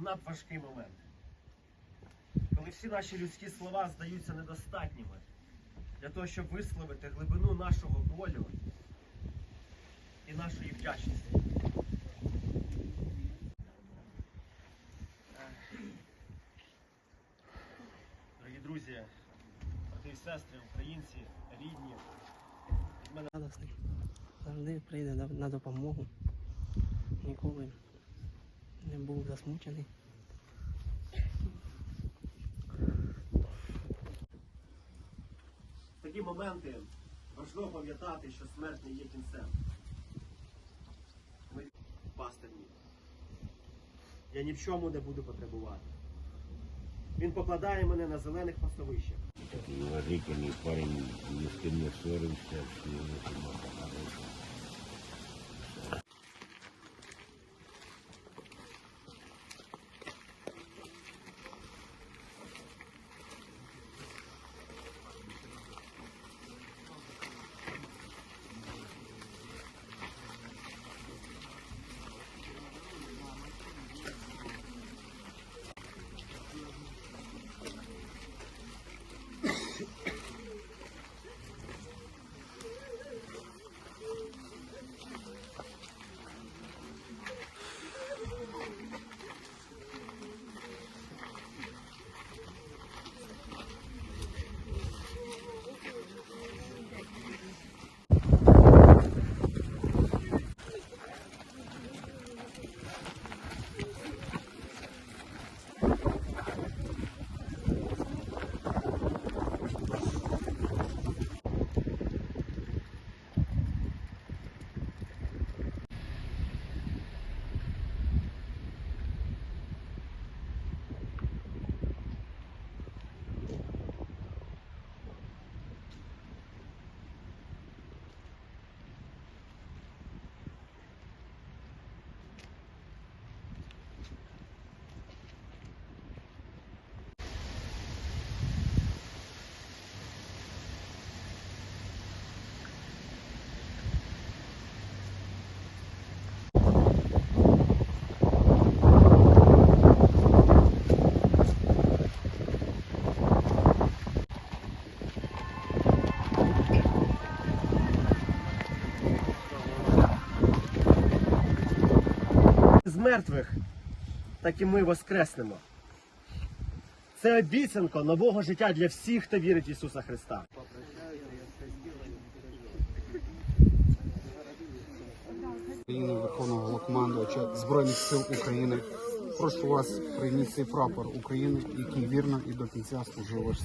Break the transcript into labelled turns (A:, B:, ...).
A: момент. Коли всі наші людські слова здаються недостатніми для того, щоб висловити глибину нашого болю і нашої вдячності. Дорогі друзі, брати і сестри, українці, рідні, від мене
B: радісний. Завжди прийде на- допомогу. Ніколи засмучений.
A: В такі моменти важливо пам'ятати, що смерть не є кінцем. Ми пастир мій. Я ні в чому не буду потребувати. Він покладає мене на зелених пасовищах.
C: Такий уважительний парень, ні з ким не ссорився, всі йому допомагали.
A: Мертвих, так і ми воскреснемо. Це обіцянка нового життя для всіх, хто вірить в Ісуса Христа.
D: Верховного Головнокомандувача Збройних сил України. Прошу вас цей прапор України, який вірно і до кінця служив ваш.